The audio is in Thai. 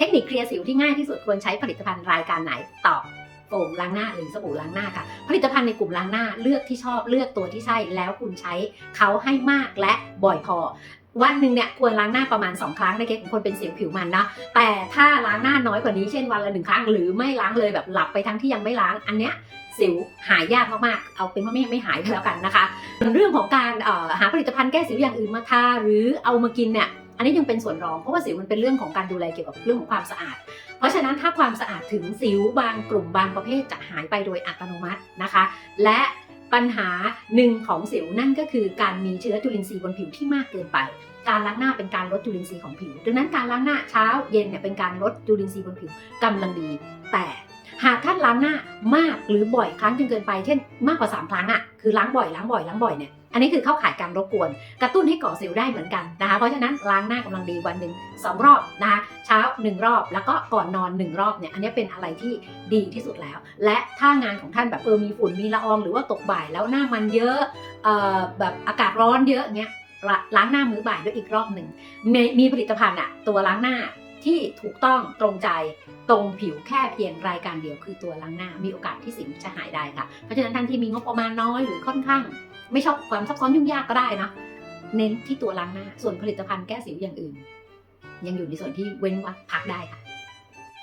เทคนิคเคลียร์สิวที่ง่ายที่สุดควรใช้ผลิตภัณฑ์รายการไหนตอบโฟมล้างหน้าหรือสบู่ล้างหน้าค่ะ ผลิตภัณฑ์ในกลุ่มล้างหน้าเลือกที่ชอบเลือกตัวที่ใช่แล้วคุณใช้เขาให้มากและบ่อยพอ วันหนึ่งเนี่ยควรล้างหน้าประมาณ 2 ครั้งในเคสของคนเป็นสิวผิวมันนะแต่ถ้าล้างหน้าน้อยกว่านี้เช่นวันละหนึ่งครั้ง หรือไม่ล้างเลยแบบหลับไปทั้งที่ยังไม่ล้างอันเนี้ยสิวหายยากมากๆ เอาเป็นว่าไม่ไม่หายก็แล้วกันนะคะส่วนเรื่องของการหาผลิตภัณฑ์แก้สิวอย่างอื่นมาทาหรือเอามากินเนี่ย อันนี้ยังเป็นส่วนรองเพราะว่าสิวมันเป็นเรื่องของการดูแลเกี่ยวกับเรื่องของความสะอาด เพราะฉะนั้นถ้าความสะอาดถึงสิวบางกลุ่มบางประเภทจะหายไปโดยอัตโนมัตินะคะ และปัญหาหนึ่งของสิวนั่นก็คือการมีเชื้อจุลินทรีย์บนผิวที่มากเกินไป การล้างหน้าเป็นการลดจุลินทรีย์ของผิว ดังนั้นการล้างหน้าเช้าเย็นเนี่ยเป็นการลดจุลินทรีย์บนผิวกำลังดี แต่หากท่าน ล้างหน้ามากหรือบ่อยครั้งจนเกินไป เช่นมากกว่า 3 ครั้งอะคือล้างบ่อยล้างบ่อยล้างบ่อยเนี่ยอันนี้คือเข้าข่ายการรบกวน กระตุ้นให้ก่อสิวได้เหมือนกันนะคะ เพราะฉะนั้นล้างหน้ากำลังดีวันหนึ่งสองรอบนะคะเช้าหนึ่งรอบแล้วก็ก่อนนอนหนึ่งรอบเนี่ยอันนี้เป็นอะไรที่ดีที่สุดแล้ว และถ้างานของท่านแบบเออมีฝุ่นมีละอองหรือว่าตกบ่ายแล้วหน้ามันเยอะเอ่อแบบอากาศร้อนเยอะเงี้ยล้างหน้ามื้อบ่ายด้วยอีกรอบหนึ่งมมีผลิตภัณฑ์อะตัวล้างหน้า ที่ถูกต้องตรงใจตรงผิวแค่เพียงรายการเดียวคือตัวล้างหน้า มีโอกาสที่สิวจะหายได้ค่ะ เพราะฉะนั้นท่านที่มีงบประมาณน้อยหรือค่อนข้าง ไม่ชอบความซับซ้อนยุ่งยากก็ได้นะเน้นที่ตัวล้างหน้า ส่วนผลิตภัณฑ์แก้สิวอย่างอื่น ยังอยู่ในส่วนที่เว้นวักพักได้ค่ะ